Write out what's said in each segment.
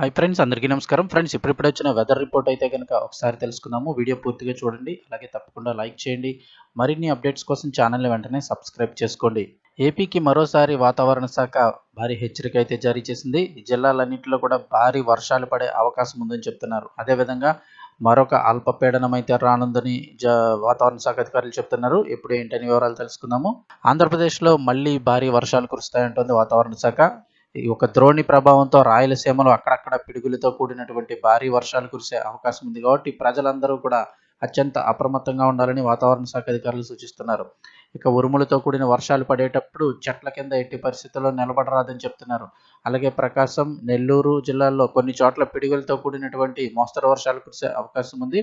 Hi friends అందరికీ నమస్కారం. Friends ఇప్పుడిప్పుడు వచ్చిన వెదర్ రిపోర్ట్ అయితే కనుక ఒకసారి తెలుసుకుందాము. వీడియో పూర్తిగా చూడండి. అలాగే తప్పకుండా లైక్ చేయండి. మరిన్ని అప్డేట్స్ కోసం ఛానల్ని వెంటనే సబ్స్క్రైబ్ చేసుకోండి. ఏపీకి మరోసారి వాతావరణ శాఖ భారీ హెచ్చరిక అయితే జారీ చేసింది. ఈ జిల్లాలన్నింటిలో కూడా భారీ వర్షాలు పడే అవకాశం ఉందని చెప్తున్నారు. అదేవిధంగా మరొక అల్పపీడనం అయితే రానుందని వాతావరణ శాఖ అధికారులు చెప్తున్నారు. ఇప్పుడు ఏంటని వివరాలు తెలుసుకుందాము. ఆంధ్రప్రదేశ్లో మళ్ళీ భారీ వర్షాలు కురుస్తాయంటుంది వాతావరణ శాఖ. ఈ ఒక ద్రోణి ప్రభావంతో రాయలసీమలో అక్కడక్కడ పిడుగులతో కూడినటువంటి భారీ వర్షాలు కురిసే అవకాశం ఉంది కాబట్టి ప్రజలందరూ కూడా అత్యంత అప్రమత్తంగా ఉండాలని వాతావరణ శాఖ అధికారులు సూచిస్తున్నారు. ఇక ఉరుములతో కూడిన వర్షాలు పడేటప్పుడు చెట్ల కింద ఎట్టి పరిస్థితుల్లో నిలబడరాదని చెప్తున్నారు. అలాగే ప్రకాశం నెల్లూరు జిల్లాల్లో కొన్ని చోట్ల పిడుగులతో కూడినటువంటి మోస్తరు వర్షాలు కురిసే అవకాశం ఉంది.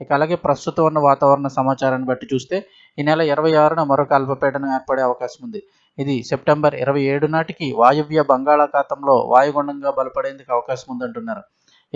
ఇక అలాగే ప్రస్తుతం ఉన్న వాతావరణ సమాచారాన్ని బట్టి చూస్తే ఈ నెల ఇరవై ఆరున మరొక అల్పపీడనం ఏర్పడే అవకాశం ఉంది. ఇది సెప్టెంబర్ ఇరవై ఏడు నాటికి వాయువ్య బంగాళాఖాతంలో వాయుగుండంగా బలపడేందుకు అవకాశం ఉందంటున్నారు.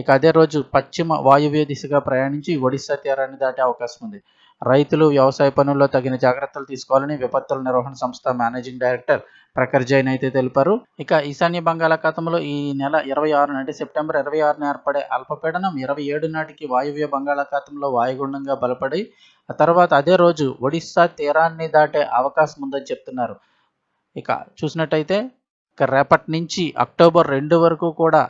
ఇక అదే రోజు పశ్చిమ వాయువ్య దిశగా ప్రయాణించి ఒడిశా తీరాన్ని దాటే అవకాశం ఉంది. రైతులు వ్యవసాయ పనుల్లో తగిన జాగ్రత్తలు తీసుకోవాలని విపత్తుల నిర్వహణ సంస్థ మేనేజింగ్ డైరెక్టర్ ప్రఖర్ జైన్ అయితే తెలిపారు. ఇక ఈశాన్య బంగాళాఖాతంలో ఈ నెల ఇరవై ఆరు అంటే సెప్టెంబర్ ఇరవై ఆరున ఏర్పడే అల్పపీడనం ఇరవై ఏడు నాటికి వాయువ్య బంగాళాఖాతంలో వాయుగుండంగా బలపడి ఆ తర్వాత అదే రోజు ఒడిశా తీరాన్ని దాటే అవకాశం ఉందని చెప్తున్నారు. ఇక చూసినట్టయితే ఇక రేపటి నుంచి అక్టోబర్ రెండు వరకు కూడా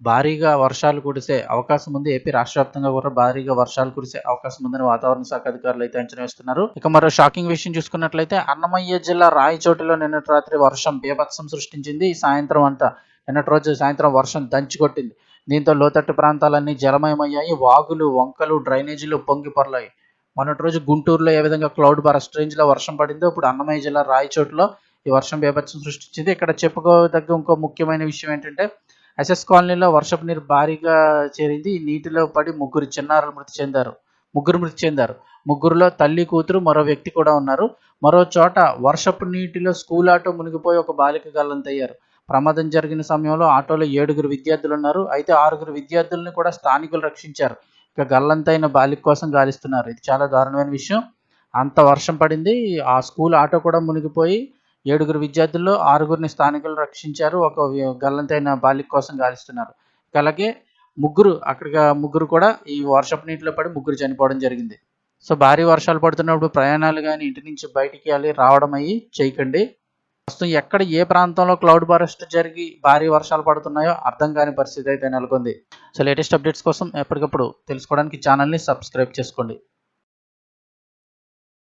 భారీగా వర్షాలు కురిసే అవకాశం ఉంది. ఏపీ రాష్ట్ర వ్యాప్తంగా కూడా భారీగా వర్షాలు కురిసే అవకాశం ఉందని వాతావరణ శాఖ అధికారులు అయితే అంచనా వేస్తున్నారు. ఇక మరో షాకింగ్ విషయం చూసుకున్నట్లయితే అన్నమయ్య జిల్లా రాయచోటిలో నిన్నటి రాత్రి వర్షం బీభత్సం సృష్టించింది. ఈ సాయంత్రం అంతా నిన్నటి రోజు సాయంత్రం వర్షం దంచికొట్టింది దీంతో లోతట్టు ప్రాంతాలన్నీ జలమయమయ్యాయి. వాగులు వంకలు డ్రైనేజీలు పొంగి పొరలాయి. మొన్నటి రోజు గుంటూరులో ఏ విధంగా క్లౌడ్ బరస్ట్ రేంజ్లో వర్షం పడిందో ఇప్పుడు అన్నమయ్య జిల్లా రాయచోటిలో ఈ వర్షం బీభత్సం సృష్టించింది. ఇక్కడ చెప్పుకోదగ్గ ఇంకో ముఖ్యమైన విషయం ఏంటంటే ఎస్ఎస్ కాలనీలో వర్షపు నీరు భారీగా చేరింది. నీటిలో పడి ముగ్గురు చిన్నారులు మృతి చెందారు. ముగ్గురు మృతి చెందారు. ముగ్గురులో తల్లి కూతురు మరో వ్యక్తి కూడా ఉన్నారు. మరో చోట వర్షపు నీటిలో స్కూల్ ఆటో మునిగిపోయి ఒక బాలిక గల్లంతయ్యారు ప్రమాదం జరిగిన సమయంలో ఆటోలో ఏడుగురు విద్యార్థులు ఉన్నారు. అయితే ఆరుగురు విద్యార్థులను కూడా స్థానికులు రక్షించారు. ఇక గల్లంతైన బాలిక కోసం గాలిస్తున్నారు. ఇది చాలా దారుణమైన విషయం. అంత వర్షం పడింది. ఆ స్కూల్ ఆటో కూడా మునిగిపోయి ఏడుగురు విద్యార్థుల్లో ఆరుగురిని స్థానికులు రక్షించారు. ఒక గల్లంతైన బాలిక కోసం గాలిస్తున్నారు. అలాగే ముగ్గురు అక్కడికి ముగ్గురు కూడా ఈ వర్షపు నీటిలో పడి ముగ్గురు చనిపోవడం జరిగింది. సో భారీ వర్షాలు పడుతున్నప్పుడు ప్రయాణాలు కానీ ఇంటి నుంచి బయటికి వెళ్ళి రావడం అయ్యి చేయకండి. ప్రస్తుతం ఎక్కడ ఏ ప్రాంతంలో క్లౌడ్ ఫారెస్ట్ జరిగి భారీ వర్షాలు పడుతున్నాయో అర్థం కాని పరిస్థితి అయితే నెలకొంది. సో లేటెస్ట్ అప్డేట్స్ కోసం ఎప్పటికప్పుడు తెలుసుకోవడానికి ఛానల్ని సబ్స్క్రైబ్ చేసుకోండి.